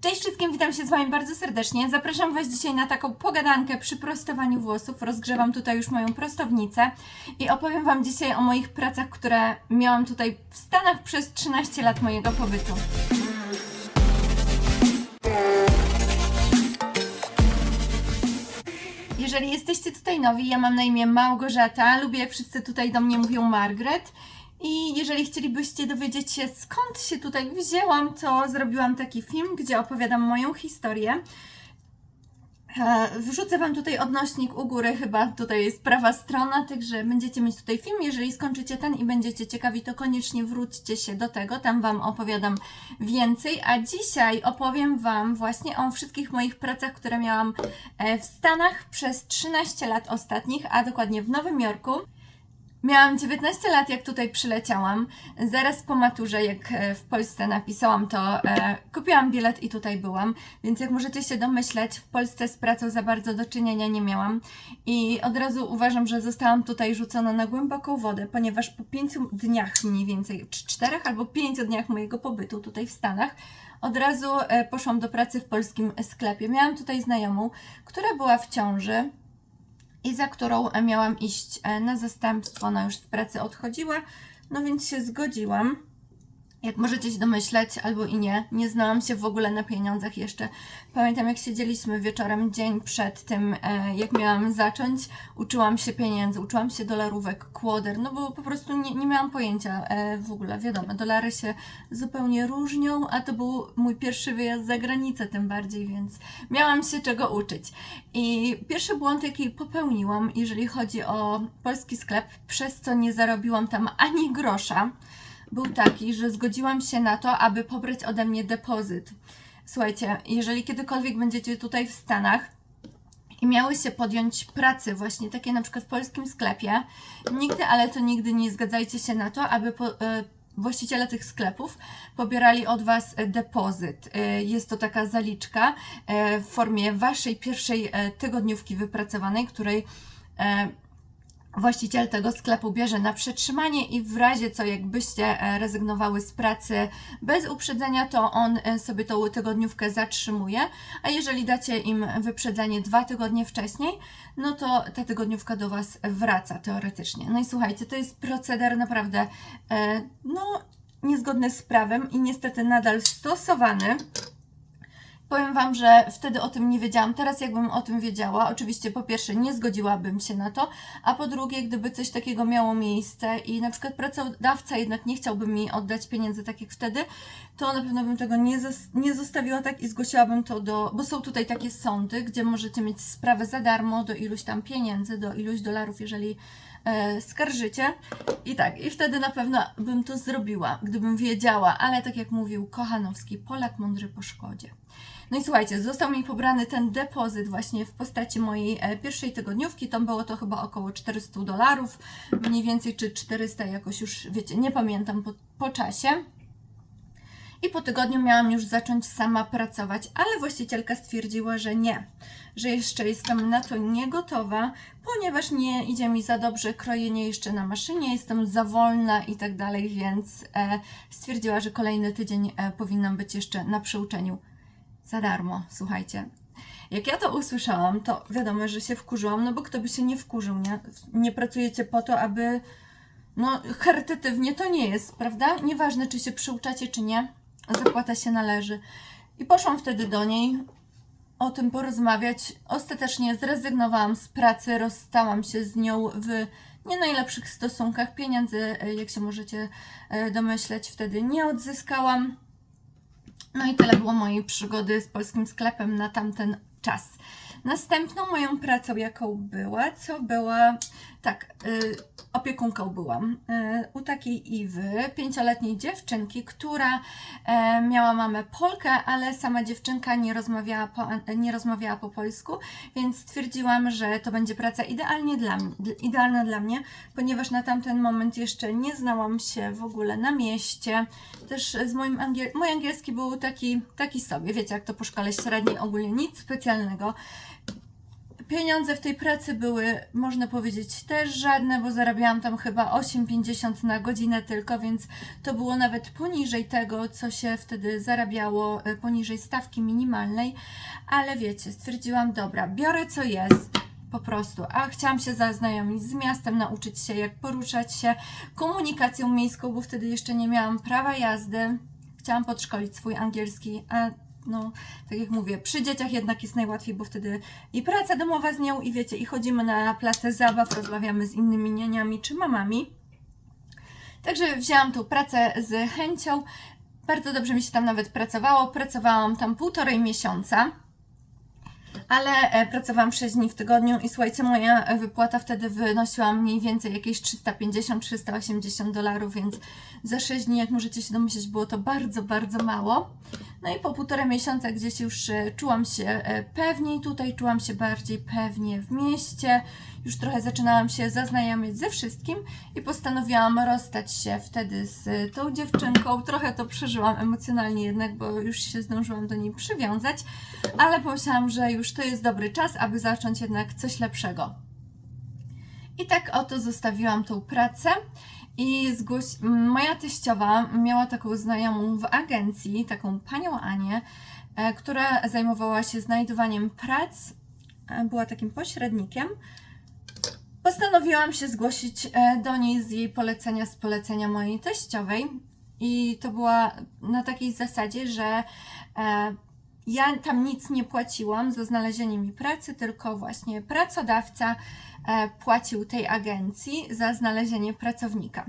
Cześć wszystkim, witam się z Wami bardzo serdecznie. Zapraszam Was dzisiaj na taką pogadankę przy prostowaniu włosów. Rozgrzewam tutaj już moją prostownicę i opowiem Wam dzisiaj o moich pracach, które miałam tutaj w Stanach przez 13 lat mojego pobytu. Jeżeli jesteście tutaj nowi, ja mam na imię Małgorzata, lubię jak wszyscy tutaj do mnie mówią Margaret. I jeżeli chcielibyście dowiedzieć się skąd się tutaj wzięłam, to zrobiłam taki film, gdzie opowiadam moją historię. E, Wrzucę Wam tutaj odnośnik u góry, chyba tutaj jest prawa strona, także będziecie mieć tutaj film. Jeżeli skończycie ten i będziecie ciekawi, to koniecznie wróćcie się do tego, tam Wam opowiadam więcej. A dzisiaj opowiem Wam właśnie o wszystkich moich pracach, które miałam e, w Stanach przez 13 lat ostatnich, a dokładnie w Nowym Jorku. Miałam 19 lat, jak tutaj przyleciałam. Zaraz po maturze, jak e, w Polsce napisałam to, e, kupiłam bilet i tutaj byłam. Więc jak możecie się domyśleć, w Polsce z pracą za bardzo do czynienia nie miałam. I od razu uważam, że zostałam tutaj rzucona na głęboką wodę, ponieważ po pięciu dniach mniej więcej, czy czterech albo pięciu dniach mojego pobytu tutaj w Stanach, od razu e, poszłam do pracy w polskim sklepie. Miałam tutaj znajomą, która była w ciąży i za którą e, miałam iść e, na zastępstwo. Ona już z pracy odchodziła, no więc się zgodziłam. Jak możecie się domyśleć, albo i nie, nie znałam się w ogóle na pieniądzach jeszcze. Pamiętam, jak siedzieliśmy wieczorem, dzień przed tym, e, jak miałam zacząć, uczyłam się pieniędzy, uczyłam się dolarówek, kłoder, no bo po prostu nie, nie miałam pojęcia e, w ogóle. Wiadomo, dolary się zupełnie różnią, a to był mój pierwszy wyjazd za granicę, tym bardziej, więc miałam się czego uczyć. I pierwszy błąd, jaki popełniłam, jeżeli chodzi o polski sklep, przez co nie zarobiłam tam ani grosza, był taki, że zgodziłam się na to, aby pobrać ode mnie depozyt. Słuchajcie, jeżeli kiedykolwiek będziecie tutaj w Stanach i miały się podjąć pracy właśnie takie na przykład w polskim sklepie, nigdy, ale to nigdy nie zgadzajcie się na to, aby po, e, właściciele tych sklepów pobierali od Was depozyt. E, Jest to taka zaliczka e, w formie Waszej pierwszej tygodniówki wypracowanej, której e, właściciel tego sklepu bierze na przetrzymanie i w razie co jakbyście e, rezygnowały z pracy bez uprzedzenia, to on e, sobie tą tygodniówkę zatrzymuje, a jeżeli dacie im wyprzedzenie dwa tygodnie wcześniej, no to ta tygodniówka do Was wraca teoretycznie. No i słuchajcie, to jest proceder naprawdę e, no niezgodny z prawem i niestety nadal stosowany. Powiem Wam, że wtedy o tym nie wiedziałam. Teraz, jakbym o tym wiedziała, oczywiście po pierwsze nie zgodziłabym się na to, a po drugie, gdyby coś takiego miało miejsce i na przykład pracodawca jednak nie chciałby mi oddać pieniędzy tak jak wtedy, to na pewno bym tego nie, nie zostawiła tak i zgłosiłabym to do. Bo są tutaj takie sądy, gdzie możecie mieć sprawę za darmo do iluś tam pieniędzy, do iluś dolarów, jeżeli e, skarżycie. I tak, i wtedy na pewno bym to zrobiła, gdybym wiedziała, ale tak jak mówił Kochanowski, Polak mądry po szkodzie. No i słuchajcie, został mi pobrany ten depozyt właśnie w postaci mojej e, pierwszej tygodniówki. Tam było to chyba około 400 dolarów, mniej więcej, czy 400 jakoś już, wiecie, nie pamiętam po, po czasie. I po tygodniu miałam już zacząć sama pracować, ale właścicielka stwierdziła, że nie, że jeszcze jestem na to nie gotowa, ponieważ nie idzie mi za dobrze krojenie jeszcze na maszynie, jestem za wolna i tak dalej, więc e, stwierdziła, że kolejny tydzień e, powinnam być jeszcze na przeuczeniu za darmo, słuchajcie. Jak ja to usłyszałam, to wiadomo, że się wkurzyłam, no bo kto by się nie wkurzył, nie? Nie pracujecie po to, aby... No, charytatywnie to nie jest, prawda? Nieważne, czy się przyuczacie, czy nie, zapłata się należy. I poszłam wtedy do niej o tym porozmawiać. Ostatecznie zrezygnowałam z pracy, rozstałam się z nią w nie najlepszych stosunkach. Pieniędzy, e, jak się możecie e, domyśleć, wtedy nie odzyskałam. No i tyle było mojej przygody z polskim sklepem na tamten czas. Następną moją pracą, jaką była, co była, tak, y, opiekunką byłam y, u takiej Iwy, pięcioletniej dziewczynki, która e, miała mamę Polkę, ale sama dziewczynka nie rozmawiała po, nie rozmawiała po polsku, więc stwierdziłam, że to będzie praca idealnie dla idealna dla mnie, ponieważ na tamten moment jeszcze nie znałam się w ogóle na mieście. Też z moim angiel... mój angielski był taki, taki sobie, wiecie, jak to po szkole średniej ogólnie nic specjalnego. Pieniądze w tej pracy były, można powiedzieć, też żadne, bo zarabiałam tam chyba 8,50 na godzinę tylko, więc to było nawet poniżej tego, co się wtedy zarabiało, e, poniżej stawki minimalnej. Ale wiecie, stwierdziłam, dobra, biorę co jest. Po prostu, a chciałam się zaznajomić z miastem, nauczyć się jak poruszać się komunikacją miejską, bo wtedy jeszcze nie miałam prawa jazdy. Chciałam podszkolić swój angielski, a no, tak jak mówię, przy dzieciach jednak jest najłatwiej, bo wtedy i praca domowa z nią, i wiecie, i chodzimy na place zabaw, rozmawiamy z innymi nianiami czy mamami. Także wzięłam tą pracę z chęcią. Bardzo dobrze mi się tam nawet pracowało. Pracowałam tam półtorej miesiąca ale e, pracowałam 6 dni w tygodniu i słuchajcie, moja wypłata wtedy wynosiła mniej więcej jakieś 350-380 dolarów, więc za 6 dni, jak możecie się domyśleć, było to bardzo, bardzo mało. No i po półtora miesiąca gdzieś już e, czułam się e, pewniej tutaj, czułam się bardziej pewnie w mieście, już trochę zaczynałam się zaznajamiać ze wszystkim i postanowiłam rozstać się wtedy z tą dziewczynką. Trochę to przeżyłam emocjonalnie jednak, bo już się zdążyłam do niej przywiązać, ale pomyślałam, że już to jest dobry czas, aby zacząć jednak coś lepszego. I tak oto zostawiłam tą pracę. I zgłoś... moja teściowa miała taką znajomą w agencji, taką panią Anię, e, która zajmowała się znajdowaniem prac, e, była takim pośrednikiem. Postanowiłam się zgłosić e, do niej z jej polecenia, z polecenia mojej teściowej. I to była na takiej zasadzie, że ja tam nic nie płaciłam za znalezienie mi pracy, tylko właśnie pracodawca e, płacił tej agencji za znalezienie pracownika.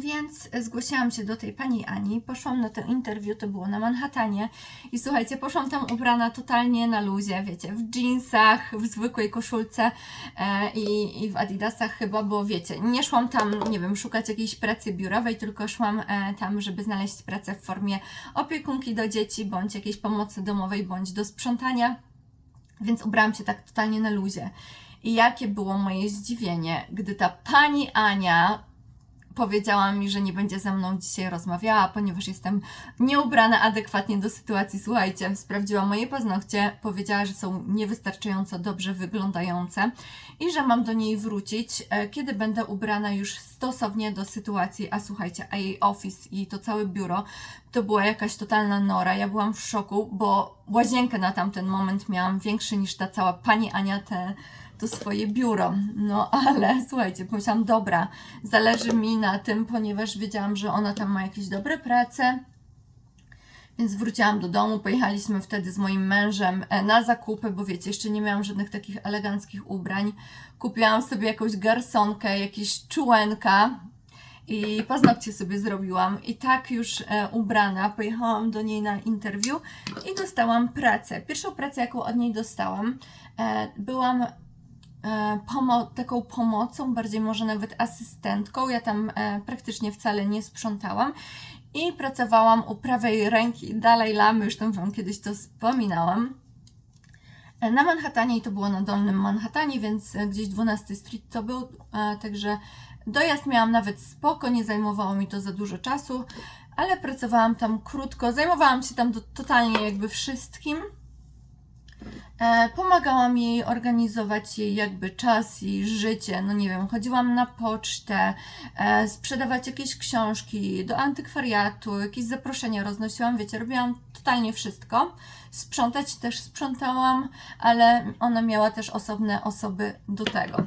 Więc zgłosiłam się do tej pani Ani, poszłam na to interview, to było na Manhattanie i słuchajcie, poszłam tam ubrana totalnie na luzie, wiecie, w jeansach, w zwykłej koszulce e, i, i w adidasach chyba, bo wiecie, nie szłam tam, nie wiem, szukać jakiejś pracy biurowej, tylko szłam e, tam, żeby znaleźć pracę w formie opiekunki do dzieci, bądź jakiejś pomocy domowej, bądź do sprzątania, więc ubrałam się tak totalnie na luzie. I jakie było moje zdziwienie, gdy ta pani Ania powiedziała mi, że nie będzie ze mną dzisiaj rozmawiała, ponieważ jestem nieubrana adekwatnie do sytuacji. Słuchajcie, sprawdziła moje paznokcie, powiedziała, że są niewystarczająco dobrze wyglądające i że mam do niej wrócić, e, kiedy będę ubrana już stosownie do sytuacji. A słuchajcie, a jej office i to całe biuro to była jakaś totalna nora. Ja byłam w szoku, bo łazienkę na tamten moment miałam większy niż ta cała pani Ania, te to swoje biuro. No ale słuchajcie, pomyślałam, dobra, zależy mi na tym, ponieważ wiedziałam, że ona tam ma jakieś dobre prace. Więc wróciłam do domu, pojechaliśmy wtedy z moim mężem e, na zakupy, bo wiecie, jeszcze nie miałam żadnych takich eleganckich ubrań. Kupiłam sobie jakąś garsonkę, jakieś czułenka i paznokcie sobie zrobiłam. I tak już e, ubrana pojechałam do niej na interwiu i dostałam pracę. Pierwszą pracę, jaką od niej dostałam, e, byłam pomo- taką pomocą, bardziej może nawet asystentką. Ja tam e, praktycznie wcale nie sprzątałam i pracowałam u prawej ręki Dalaj Lamy, już tam Wam kiedyś to wspominałam. E, Na Manhattanie i to było na dolnym Manhattanie, więc e, gdzieś 12 Street to był, e, także dojazd miałam nawet spoko, nie zajmowało mi to za dużo czasu, ale pracowałam tam krótko, zajmowałam się tam totalnie jakby wszystkim. E, pomagałam jej organizować jej jakby czas i życie, no nie wiem, chodziłam na pocztę, e, sprzedawać jakieś książki do antykwariatu, jakieś zaproszenia roznosiłam, wiecie, robiłam totalnie wszystko. Sprzątać też sprzątałam, ale ona miała też osobne osoby do tego.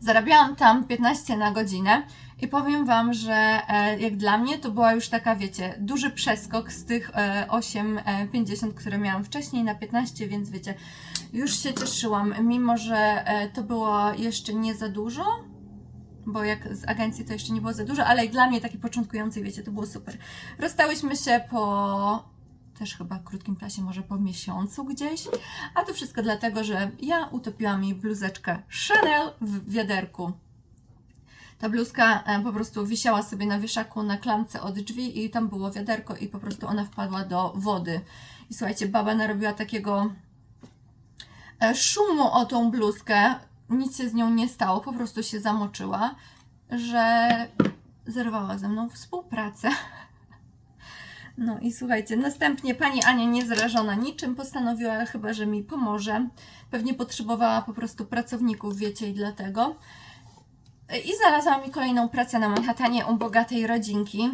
Zarabiałam tam 15 na godzinę i powiem Wam, że e, jak dla mnie to była już taka, wiecie, duży przeskok z tych e, 8,50, które miałam wcześniej na 15, więc wiecie, już się cieszyłam, mimo że e, to było jeszcze nie za dużo, bo jak z agencji to jeszcze nie było za dużo, ale dla mnie taki początkujący, wiecie, to było super. Rozstałyśmy się po też chyba krótkim czasie, może po miesiącu gdzieś, a to wszystko dlatego, że ja utopiłam jej bluzeczkę Chanel w wiaderku. Ta bluzka e, po prostu wisiała sobie na wieszaku na klamce od drzwi i tam było wiaderko i po prostu ona wpadła do wody. I słuchajcie, baba narobiła takiego e, szumu o tą bluzkę, nic się z nią nie stało, po prostu się zamoczyła, że zerwała ze mną współpracę. No i słuchajcie, następnie pani Ania niezrażona niczym postanowiła chyba, że mi pomoże. Pewnie potrzebowała po prostu pracowników, wiecie, i dlatego. I znalazła mi kolejną pracę na Manhattanie u bogatej rodzinki.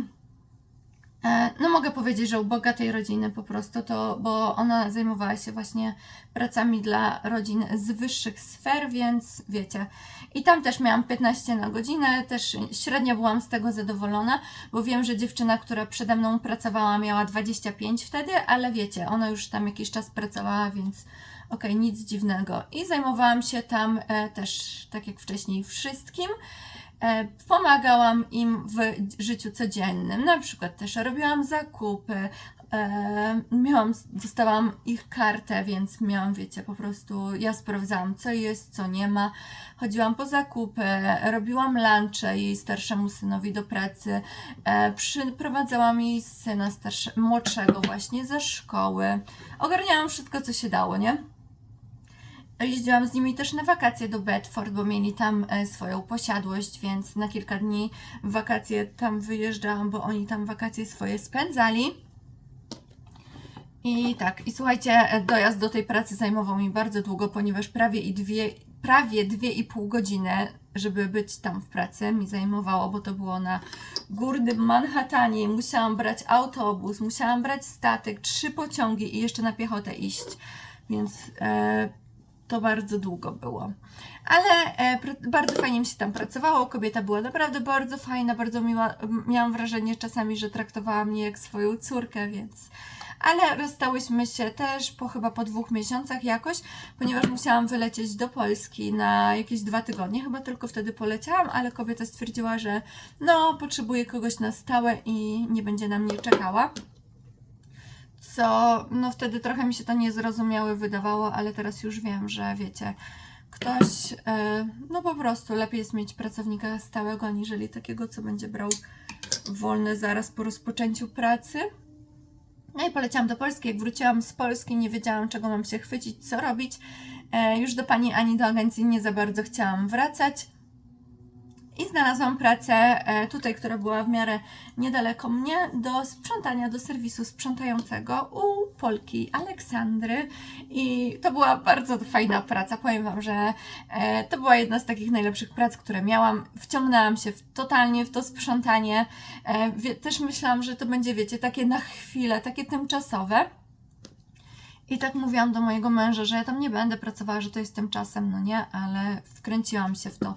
E, No mogę powiedzieć, że u bogatej rodziny po prostu to, bo ona zajmowała się właśnie pracami dla rodzin z wyższych sfer, więc wiecie. I tam też miałam 15 na godzinę, też średnio byłam z tego zadowolona, bo wiem, że dziewczyna, która przede mną pracowała miała 25 wtedy, ale wiecie, ona już tam jakiś czas pracowała, więc okej, nic dziwnego. I zajmowałam się tam e, też, tak jak wcześniej, wszystkim. E, Pomagałam im w życiu codziennym, na przykład też robiłam zakupy, e, miałam, dostałam ich kartę, więc miałam, wiecie, po prostu ja sprawdzałam, co jest, co nie ma. Chodziłam po zakupy, robiłam lunche jej starszemu synowi do pracy, przyprowadzałam jej syna starsze, młodszego właśnie ze szkoły. Ogarniałam wszystko, co się dało, nie? Jeździłam z nimi też na wakacje do Bedford, bo mieli tam e, swoją posiadłość, więc na kilka dni wakacje tam wyjeżdżałam, bo oni tam wakacje swoje spędzali. I tak, i słuchajcie, e, dojazd do tej pracy zajmował mi bardzo długo, ponieważ prawie i dwie, prawie dwie i pół godziny, żeby być tam w pracy, mi zajmowało, bo to było na górnym Manhattanie. Musiałam brać autobus, musiałam brać statek, trzy pociągi i jeszcze na piechotę iść, więc e, to bardzo długo było. Ale e, bardzo fajnie mi się tam pracowało. Kobieta była naprawdę bardzo fajna, bardzo miła. Miałam wrażenie czasami, że traktowała mnie jak swoją córkę, więc. Ale rozstałyśmy się też po chyba po dwóch miesiącach jakoś, ponieważ musiałam wylecieć do Polski na jakieś dwa tygodnie. Chyba tylko wtedy poleciałam, ale kobieta stwierdziła, że no, potrzebuje kogoś na stałe i nie będzie na mnie czekała co no wtedy trochę mi się to niezrozumiałe wydawało, ale teraz już wiem, że wiecie, ktoś, e, no po prostu lepiej jest mieć pracownika stałego, aniżeli takiego, co będzie brał wolne zaraz po rozpoczęciu pracy. No i poleciałam do Polski. Jak wróciłam z Polski, nie wiedziałam, czego mam się chwycić, co robić. E, już do pani ani do agencji nie za bardzo chciałam wracać. I znalazłam pracę e, tutaj, która była w miarę niedaleko mnie, do sprzątania, do serwisu sprzątającego u Polki Aleksandry. I to była bardzo fajna praca. Powiem Wam, że e, to była jedna z takich najlepszych prac, które miałam. Wciągnęłam się w, totalnie w to sprzątanie. E, też myślałam, że to będzie, wiecie, takie na chwilę, takie tymczasowe. I tak mówiłam do mojego męża, że ja tam nie będę pracowała, że to jest tymczasem, no nie, ale wkręciłam się w to,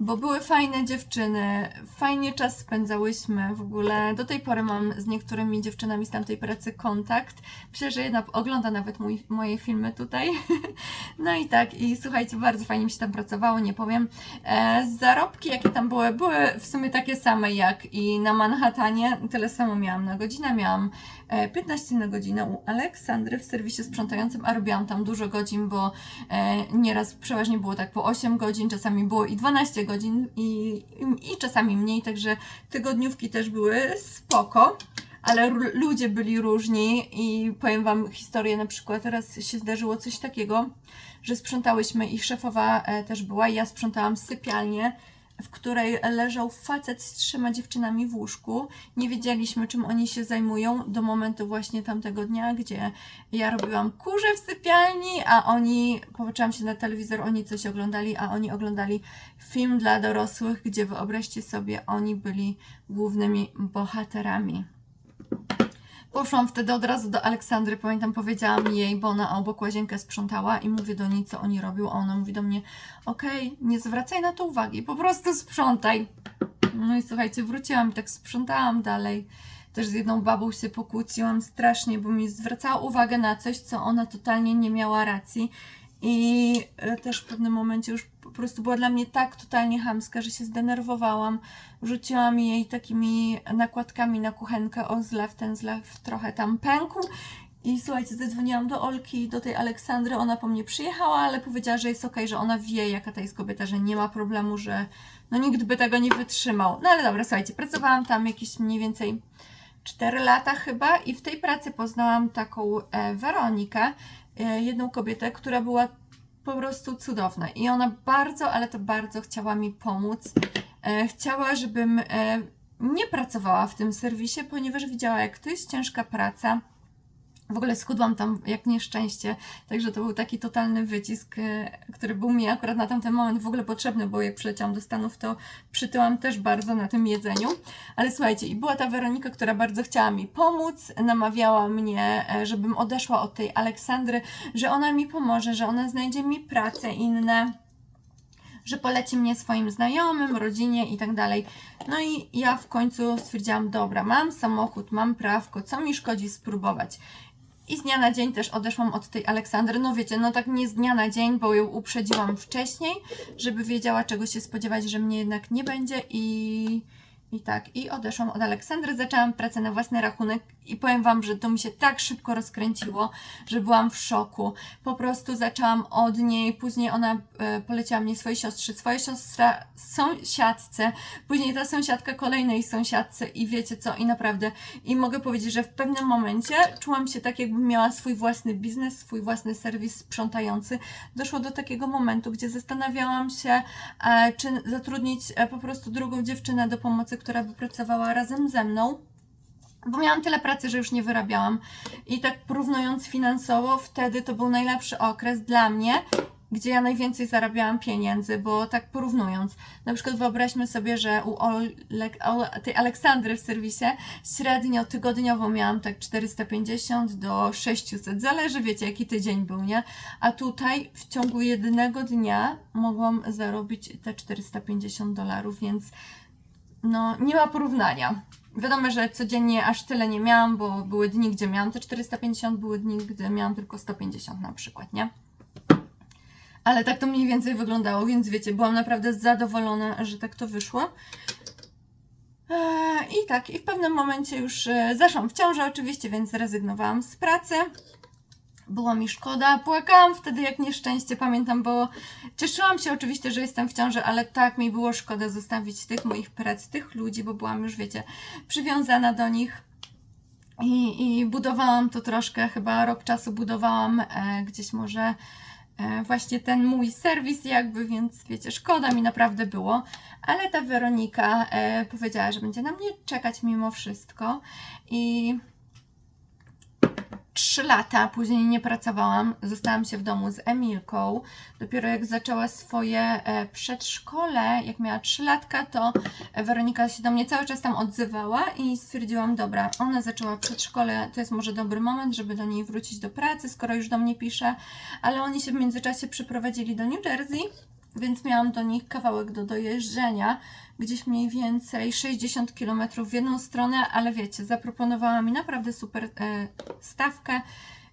bo były fajne dziewczyny, fajnie czas spędzałyśmy w ogóle. Do tej pory mam z niektórymi dziewczynami z tamtej pracy kontakt. Myślę, że jedna ogląda nawet mój, moje filmy tutaj. No i tak, i słuchajcie, bardzo fajnie mi się tam pracowało, nie powiem. E, zarobki, jakie tam były, były w sumie takie same jak i na Manhattanie. Tyle samo miałam na godzinę, miałam 15 na godzinę u Aleksandry w serwisie sprzątającym, a robiłam tam dużo godzin, bo e, nieraz przeważnie było tak po 8 godzin, czasami było i 12 godzin i, i, czasami mniej, także tygodniówki też były spoko. Ale ludzie byli różni i powiem Wam historię, na przykład teraz się zdarzyło coś takiego, że sprzątałyśmy i szefowa e, też była i ja sprzątałam sypialnię, w której leżał facet z trzema dziewczynami w łóżku. Nie wiedzieliśmy, czym oni się zajmują do momentu właśnie tamtego dnia, gdzie ja robiłam kurze w sypialni, a oni, popatrzyłam się na telewizor, oni coś oglądali, a oni oglądali film dla dorosłych, gdzie wyobraźcie sobie, oni byli głównymi bohaterami. Poszłam wtedy od razu do Aleksandry, pamiętam, powiedziałam jej, bo ona obok łazienkę sprzątała i mówię do niej, co oni robią, a ona mówi do mnie, okej, nie zwracaj na to uwagi, po prostu sprzątaj. No i słuchajcie, wróciłam i tak sprzątałam dalej. Też z jedną babą się pokłóciłam strasznie, bo mi zwracała uwagę na coś, co ona totalnie nie miała racji. I e, też w pewnym momencie już prostu była dla mnie tak totalnie chamska, że się zdenerwowałam. Rzuciłam jej takimi nakładkami na kuchenkę o zlew. Ten zlew trochę tam pękł. I słuchajcie, zadzwoniłam do Olki, do tej Aleksandry, ona po mnie przyjechała, ale powiedziała, że jest okej, że ona wie, jaka to jest kobieta, że nie ma problemu, że no nikt by tego nie wytrzymał. No ale dobra, słuchajcie, pracowałam tam jakieś mniej więcej 4 lata chyba i w tej pracy poznałam taką e, Weronikę, e, jedną kobietę, która była po prostu cudowna i ona bardzo, ale to bardzo chciała mi pomóc. E, chciała, żebym e, nie pracowała w tym serwisie, ponieważ widziała, jak to jest ciężka praca. W ogóle schudłam tam jak nieszczęście, także to był taki totalny wycisk, e, który był mi akurat na tamten moment w ogóle potrzebny, bo jak przyleciałam do Stanów, to przytyłam też bardzo na tym jedzeniu. Ale słuchajcie, i była ta Weronika, która bardzo chciała mi pomóc, namawiała mnie, e, żebym odeszła od tej Aleksandry, że ona mi pomoże, że ona znajdzie mi pracę inne że poleci mnie swoim znajomym, rodzinie i tak dalej. No i ja w końcu stwierdziłam, dobra, mam samochód, mam prawko, co mi szkodzi spróbować. I z dnia na dzień też odeszłam od tej Aleksandry. No wiecie, no tak nie z dnia na dzień, bo ją uprzedziłam wcześniej, żeby wiedziała czego się spodziewać, że mnie jednak nie będzie i... I tak, i odeszłam od Aleksandry, zaczęłam pracę na własny rachunek i powiem Wam, że to mi się tak szybko rozkręciło, że byłam w szoku. Po prostu zaczęłam od niej, później ona e, poleciła mnie swojej siostrze, swoja siostra sąsiadce, później ta sąsiadka kolejnej sąsiadce i wiecie co, i naprawdę, i mogę powiedzieć, że w pewnym momencie czułam się tak, jakbym miała swój własny biznes, swój własny serwis sprzątający. Doszło do takiego momentu, gdzie zastanawiałam się, e, czy zatrudnić e, po prostu drugą dziewczynę do pomocy, która by pracowała razem ze mną. Bo miałam tyle pracy, że już nie wyrabiałam. I tak porównując finansowo, wtedy to był najlepszy okres dla mnie, gdzie ja najwięcej zarabiałam pieniędzy, bo tak porównując, na przykład wyobraźmy sobie, że u tej Aleksandry w serwisie średnio tygodniowo miałam tak 450 do 600, zależy wiecie jaki tydzień był, nie? A tutaj w ciągu jednego dnia mogłam zarobić te 450 dolarów, więc no nie ma porównania. Wiadomo, że codziennie aż tyle nie miałam, bo były dni, gdzie miałam te 450, były dni, gdzie miałam tylko 150 na przykład, nie? Ale tak to mniej więcej wyglądało, więc wiecie, byłam naprawdę zadowolona, że tak to wyszło. Eee, I tak, i w pewnym momencie już e, zaszłam w ciążę oczywiście, więc zrezygnowałam z pracy. Było mi szkoda, płakałam wtedy jak nieszczęście, pamiętam, bo cieszyłam się oczywiście, że jestem w ciąży, ale tak mi było szkoda zostawić tych moich prac, tych ludzi, bo byłam już, wiecie, przywiązana do nich. I, i budowałam to troszkę, chyba rok czasu budowałam e, gdzieś może e, właśnie ten mój serwis jakby, więc wiecie, szkoda mi naprawdę było, ale ta Weronika e, powiedziała, że będzie na mnie czekać mimo wszystko i trzy lata później nie pracowałam, zostałam się w domu z Emilką. Dopiero jak zaczęła swoje e, przedszkole, jak miała trzy latka, to Weronika się do mnie cały czas tam odzywała i stwierdziłam, dobra, ona zaczęła przedszkole, to jest może dobry moment, żeby do niej wrócić do pracy, skoro już do mnie pisze, ale oni się w międzyczasie przyprowadzili do New Jersey, więc miałam do nich kawałek do dojeżdżenia, gdzieś mniej więcej 60 km w jedną stronę, ale wiecie, zaproponowała mi naprawdę super e, stawkę,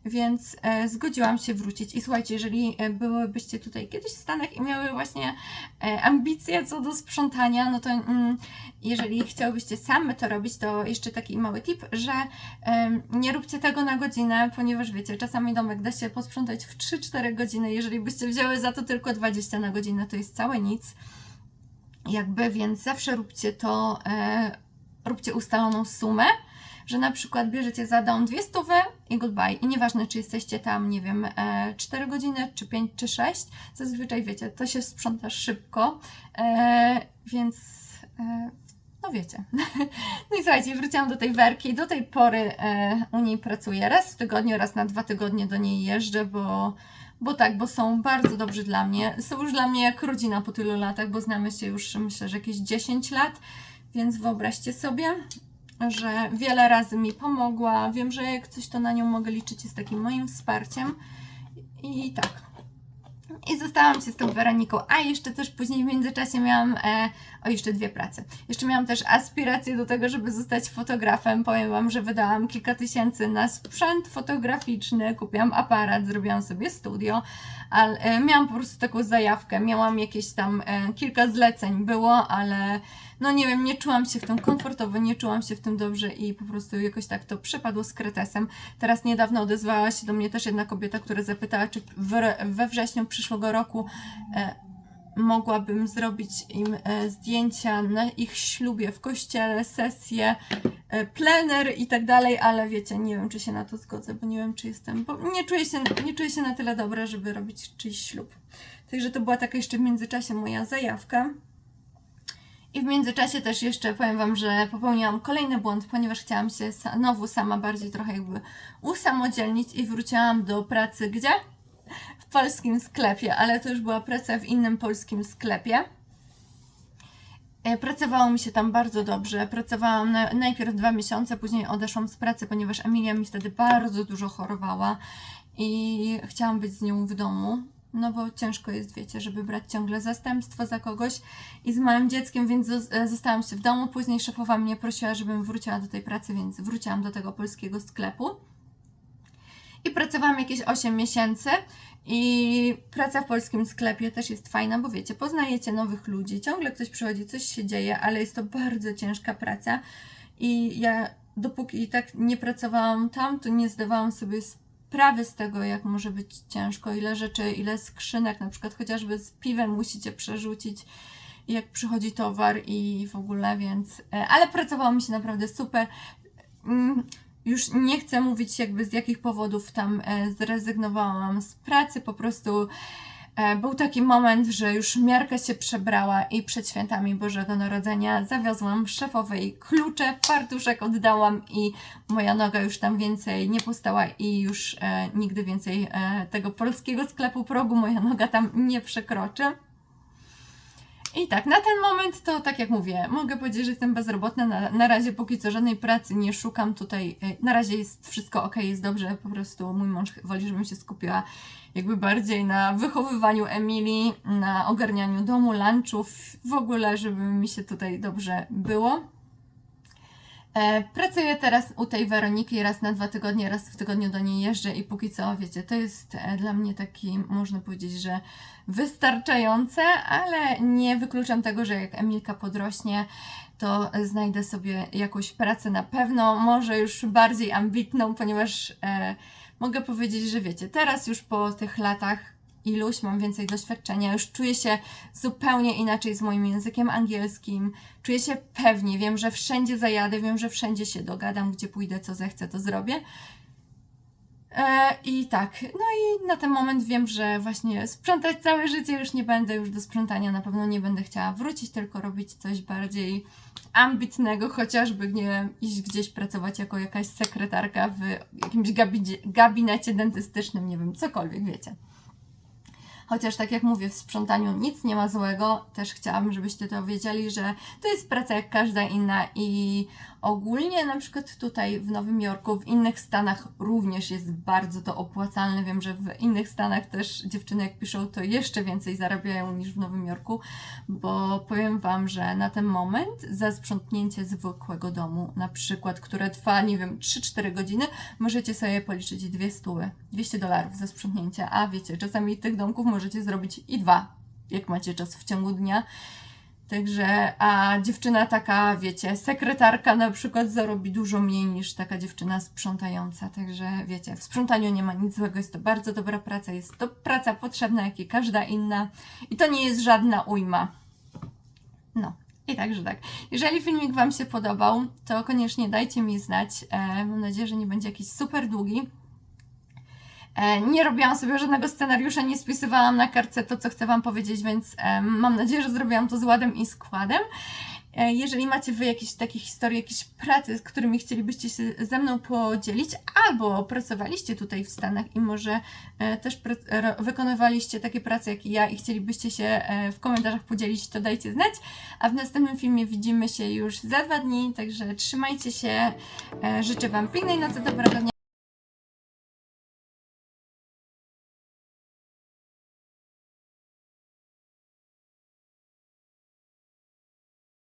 więc e, zgodziłam się wrócić. I słuchajcie, jeżeli e, byłybyście tutaj kiedyś w Stanach i miały właśnie e, ambicje co do sprzątania, no to mm, jeżeli chciałybyście same to robić, to jeszcze taki mały tip, że nie róbcie tego na godzinę, ponieważ wiecie, czasami domek da się posprzątać w 3-4 godziny. Jeżeli byście wzięły za to tylko 20 na godzinę, to jest całe nic. Jakby, więc zawsze róbcie to, róbcie ustaloną sumę, że na przykład bierzecie za dom dwie stówy i goodbye. I nieważne, czy jesteście tam, nie wiem, e, 4 godziny, czy 5, czy 6, zazwyczaj wiecie, to się sprząta szybko, e, więc e, no wiecie. No i słuchajcie, wróciłam do tej werki. Do tej pory e, u niej pracuję raz w tygodniu, raz na dwa tygodnie do niej jeżdżę, bo, bo tak, bo są bardzo dobrzy dla mnie. Są już dla mnie jak rodzina po tylu latach, bo znamy się już myślę, że jakieś 10 lat, więc wyobraźcie sobie, że wiele razy mi pomogła. Wiem, że jak coś to na nią mogę liczyć, jest takim moim wsparciem. I tak. I zostałam się z tą Weroniką. A jeszcze też później w międzyczasie miałam, e, o jeszcze dwie prace. Jeszcze miałam też aspiracje do tego, żeby zostać fotografem. Powiem Wam, że wydałam kilka tysięcy na sprzęt fotograficzny, kupiłam aparat, zrobiłam sobie studio, ale e, miałam po prostu taką zajawkę. Miałam jakieś tam e, kilka zleceń było, ale no nie wiem, nie czułam się w tym komfortowo, nie czułam się w tym dobrze i po prostu jakoś tak to przepadło z kretesem. Teraz niedawno odezwała się do mnie też jedna kobieta, która zapytała, czy we wrześniu przyszłego roku e, mogłabym zrobić im e, zdjęcia na ich ślubie w kościele, sesję, e, plener i tak dalej, ale wiecie, nie wiem, czy się na to zgodzę, bo nie wiem, czy jestem, bo nie czuję się, nie czuję się na tyle dobra, żeby robić czyjś ślub. Także to była taka jeszcze w międzyczasie moja zajawka. I w międzyczasie też jeszcze powiem Wam, że popełniłam kolejny błąd, ponieważ chciałam się znowu sama bardziej trochę jakby usamodzielnić i wróciłam do pracy gdzie? W polskim sklepie, ale to już była praca w innym polskim sklepie. E, Pracowało mi się tam bardzo dobrze. Pracowałam na, najpierw dwa miesiące, później odeszłam z pracy, ponieważ Emilia mi wtedy bardzo dużo chorowała i chciałam być z nią w domu. No bo ciężko jest, wiecie, żeby brać ciągle zastępstwo za kogoś i z małym dzieckiem, więc e, zostałam się w domu. Później szefowa mnie prosiła, żebym wróciła do tej pracy, więc wróciłam do tego polskiego sklepu. I pracowałam jakieś 8 miesięcy i praca w polskim sklepie też jest fajna, bo wiecie, poznajecie nowych ludzi, ciągle ktoś przychodzi, coś się dzieje, ale jest to bardzo ciężka praca i ja dopóki tak nie pracowałam tam, to nie zdawałam sobie sprawy z tego, jak może być ciężko, ile rzeczy, ile skrzynek, na przykład chociażby z piwem musicie przerzucić, jak przychodzi towar i w ogóle, więc, e, ale pracowało mi się naprawdę super. Mm, już nie chcę mówić jakby z jakich powodów tam e, zrezygnowałam z pracy, po prostu był taki moment, że już miarka się przebrała i przed świętami Bożego Narodzenia zawiozłam szefowej klucze, fartuszek oddałam i moja noga już tam więcej nie postała i już e, nigdy więcej e, tego polskiego sklepu progu moja noga tam nie przekroczy. I tak, na ten moment to tak jak mówię, mogę powiedzieć, że jestem bezrobotna. Na, na razie póki co żadnej pracy nie szukam tutaj. e, Na razie jest wszystko ok, jest dobrze. Po prostu mój mąż woli, żebym się skupiła jakby bardziej na wychowywaniu Emilii, na ogarnianiu domu, lunchów, w ogóle, żeby mi się tutaj dobrze było. E, pracuję teraz u tej Weroniki raz na dwa tygodnie, raz w tygodniu do niej jeżdżę i póki co, wiecie, to jest e, dla mnie taki, można powiedzieć, że wystarczające, ale nie wykluczam tego, że jak Emilka podrośnie, to znajdę sobie jakąś pracę na pewno, może już bardziej ambitną, ponieważ e, mogę powiedzieć, że wiecie, teraz już po tych latach iluś mam więcej doświadczenia, już czuję się zupełnie inaczej z moim językiem angielskim, czuję się pewnie, wiem, że wszędzie zajadę, wiem, że wszędzie się dogadam, gdzie pójdę, co zechcę, to zrobię. E, I tak, no i na ten moment wiem, że właśnie sprzątać całe życie już nie będę, już do sprzątania na pewno nie będę chciała wrócić, tylko robić coś bardziej ambitnego, chociażby nie iść gdzieś pracować jako jakaś sekretarka w jakimś gabinecie dentystycznym, nie wiem, cokolwiek, wiecie. Chociaż tak jak mówię, w sprzątaniu nic nie ma złego, też chciałabym, żebyście to wiedzieli, że to jest praca jak każda inna i ogólnie na przykład tutaj w Nowym Jorku, w innych stanach również jest bardzo to opłacalne. Wiem, że w innych stanach też dziewczyny jak piszą, to jeszcze więcej zarabiają niż w Nowym Jorku, bo powiem Wam, że na ten moment za sprzątnięcie zwykłego domu, na przykład, które trwa, nie wiem, 3-4 godziny, możecie sobie policzyć dwie stóły, 200 dolarów za sprzątnięcie, a wiecie, czasami tych domków możecie zrobić i dwa, jak macie czas w ciągu dnia. Także, a dziewczyna taka, wiecie, sekretarka na przykład zarobi dużo mniej niż taka dziewczyna sprzątająca. Także, wiecie, w sprzątaniu nie ma nic złego, jest to bardzo dobra praca, jest to praca potrzebna, jak i każda inna. I to nie jest żadna ujma. No. I także tak. Jeżeli filmik Wam się podobał, to koniecznie dajcie mi znać. E, mam nadzieję, że nie będzie jakiś super długi. E, Nie robiłam sobie żadnego scenariusza, nie spisywałam na kartce to, co chcę Wam powiedzieć, więc e, mam nadzieję, że zrobiłam to z ładem i składem. E, Jeżeli macie Wy jakieś takie historie, jakieś prace, z którymi chcielibyście się ze mną podzielić, albo pracowaliście tutaj w Stanach i może też wykonywaliście takie prace jak ja i chcielibyście się w komentarzach podzielić, to dajcie znać. A w następnym filmie widzimy się już za dwa dni, także trzymajcie się. Życzę Wam pięknej nocy, dobrego dnia.